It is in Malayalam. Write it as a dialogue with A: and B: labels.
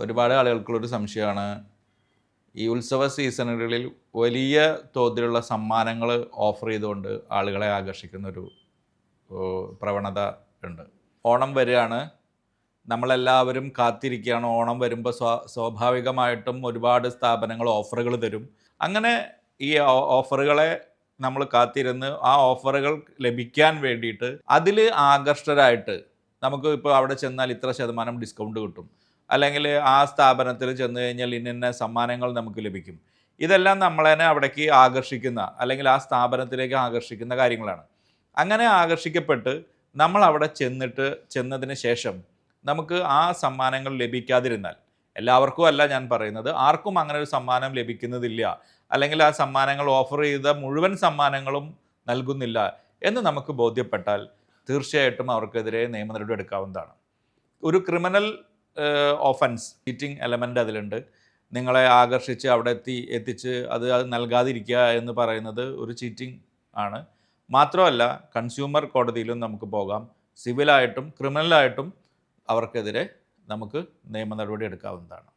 A: ഒരുപാട് ആളുകൾക്കുള്ളൊരു സംശയമാണ്. ഈ ഉത്സവ സീസണുകളിൽ വലിയ തോതിലുള്ള സമ്മാനങ്ങൾ ഓഫർ ചെയ്തുകൊണ്ട് ആളുകളെ ആകർഷിക്കുന്ന ഒരു പ്രവണത ഉണ്ട്. ഓണം വരികയാണ്. നമ്മളെല്ലാവരും കാത്തിരിക്കുകയാണ്. ഓണം വരുമ്പോൾ സ്വാ സ്വാഭാവികമായിട്ടും ഒരുപാട് സ്ഥാപനങ്ങൾ ഓഫറുകൾ തരും. അങ്ങനെ ഈ ഓഫറുകളെ നമ്മൾ കാത്തിരുന്ന് ആ ഓഫറുകൾ ലഭിക്കാൻ വേണ്ടിയിട്ട് അതിൽ ആകർഷ്ടരായിട്ട് നമുക്ക് ഇപ്പോൾ അവിടെ ചെന്നാൽ ഇത്ര ശതമാനം ഡിസ്കൗണ്ട് കിട്ടും. അല്ലെങ്കിൽ ആ സ്ഥാപനത്തിൽ ചെന്ന് കഴിഞ്ഞാൽ ഇന്ന സമ്മാനങ്ങൾ നമുക്ക് ലഭിക്കും. ഇതെല്ലാം നമ്മളെ അവിടേക്ക് ആകർഷിക്കുന്ന അല്ലെങ്കിൽ ആ സ്ഥാപനത്തിലേക്ക് ആകർഷിക്കുന്ന കാര്യങ്ങളാണ്. അങ്ങനെ ആകർഷിക്കപ്പെട്ട് നമ്മൾ അവിടെ ചെന്നിട്ട് ചെന്നതിന് ശേഷം നമുക്ക് ആ സമ്മാനങ്ങൾ ലഭിക്കാതിരുന്നാൽ എല്ലാവർക്കും അല്ല ഞാൻ പറയുന്നത് ആർക്കും അങ്ങനെ ഒരു സമ്മാനം ലഭിക്കുന്നതില്ല. അല്ലെങ്കിൽ ആ സമ്മാനങ്ങൾ ഓഫർ ചെയ്ത മുഴുവൻ സമ്മാനങ്ങളും നൽകുന്നില്ല എന്ന് നമുക്ക് ബോധ്യപ്പെട്ടാൽ തീർച്ചയായിട്ടും അവർക്കെതിരെ നിയമ നടപടി എടുക്കാവുന്നതാണ്. ഒരു ക്രിമിനൽ ഓഫൻസ് ചീറ്റിംഗ് എലമെന്റ് അതിലുണ്ട്. നിങ്ങളെ ആകർഷിച്ച് അവിടെ എത്തി എത്തിച്ച് അത് അത് നൽകാതിരിക്കുക എന്ന് പറയുന്നത് ഒരു ചീറ്റിംഗ് ആണ്. മാത്രമല്ല കൺസ്യൂമർ കോടതിയിലും നമുക്ക് പോകാം. സിവിലായിട്ടും ക്രിമിനലായിട്ടും അവർക്കെതിരെ നമുക്ക് നിയമ നടപടി എടുക്കാവുന്നതാണ്.